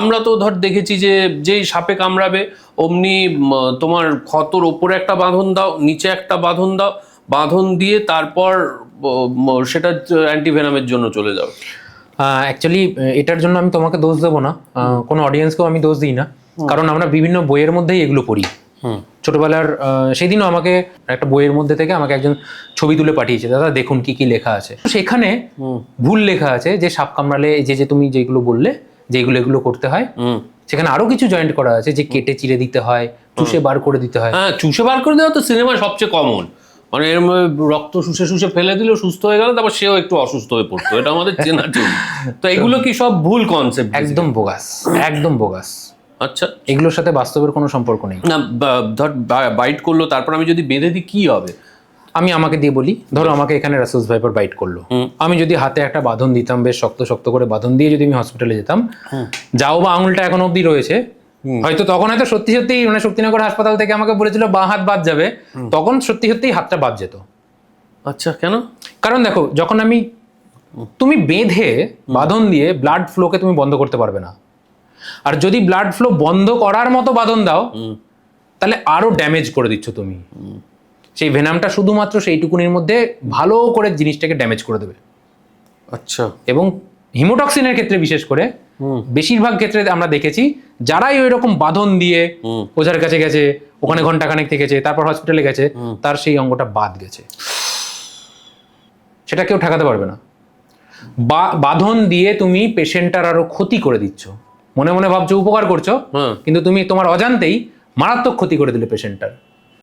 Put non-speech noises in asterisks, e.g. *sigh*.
আমরা তো ধর দেখেছি যে যেই সাপে কামড়াবে অমনি তোমার ক্ষতর ওপরে একটা বাঁধন দাও নিচে একটা বাঁধন দাও বাঁধন দিয়ে তারপর সেটা অ্যান্টিভেনামের জন্য চলে যাও অ্যাকচুয়ালি এটার জন্য আমি তোমাকে দোষ দেবো না। কোনো অডিয়েন্সকেও আমি দোষ দিই না। কারণ আমরা বিভিন্ন বইয়ের মধ্যেই এগুলো পড়ি। ছোটবেলার সেদিনও আমাকে একটা বইয়ের মধ্যে থেকে আমাকে একজন ছবি তুলে পাঠিয়েছে দাদা দেখুন কি কি লেখা আছে। সেখানে ভুল লেখা আছে যে সাপ কামড়ালে যে যে তুমি যেগুলো বললে যে এগুলো করতে হয়। সেখানে আরও কিছু জয়েন্ট করা আছে যে কেটে চিড়ে দিতে হয় চুষে বার করে দিতে হয়। হ্যাঁ চুষে বার করে দেওয়া তো সিনেমা সবচেয়ে কমন মানে এর রক্ত শুষে শুষে ফেলে দিলেও সুস্থ হয়ে গেল তারপর সেও একটু অসুস্থ হয়ে পড়তো। এটা আমাদের চেনা *laughs* তো এগুলো কি সব ভুল কনসেপ্ট একদম বোগাস একদম বোগাস আচ্ছা। এগুলোর সাথে বাস্তবের কোনো সম্পর্ক নেই। না ধর বাইট করল তারপর আমি যদি বেঁধে দিই কি হবে? আমি আমাকে দিয়ে বলি ধরো আমাকে এখানে রাসেলস ভাইপার বাইট করল। আমি যদি হাতে একটা বাঁধন দিতাম বেশ শক্ত শক্ত করে বাঁধন দিয়ে যদি আমি হসপিটালে যেতাম যাও বা আঙুলটা এখন অবধি রয়েছে হয়তো তখন হয়তো সত্যি সত্যি মানে শক্তিনগর হাসপাতাল থেকে আমাকে বলেছিল বাঁ হাত বাদ যাবে। তখন সত্যি সত্যি হাতটা বাদ যেত। আচ্ছা কেন? কারণ দেখো যখন আমি তুমি বেঁধে বাঁধন দিয়ে ব্লাড ফ্লোকে তুমি বন্ধ করতে পারবে না। আর যদি ব্লাড ফ্লো বন্ধ করার মতো বাঁধন দাও তাহলে আরও ড্যামেজ করে দিচ্ছ তুমি। সেই ভেনামটা শুধুমাত্র সেইটুকুনির মধ্যে ভালো করে জিনিসটাকে ড্যামেজ করে দেবে। আচ্ছা। এবং হিমোটক্সিনের ক্ষেত্রে বিশেষ করে বেশিরভাগ ক্ষেত্রে আমরা দেখেছি যারাই ওই রকম বাঁধন দিয়ে ওঝার কাছে গেছে ওখানে ঘণ্টা খানেক থেকেছে তারপর হসপিটালে গেছে তার সেই অঙ্গটা বাদ গেছে। সেটা কেউ ঠেকাতে পারবে না। বাঁধন দিয়ে তুমি পেশেন্টটার আরও ক্ষতি করে দিচ্ছ। মনে মনে ভাবছ উপকার করছ কিন্তু তুমি তোমার অজান্তেই মারাত্মক ক্ষতি করে দিলে পেশেন্টটার।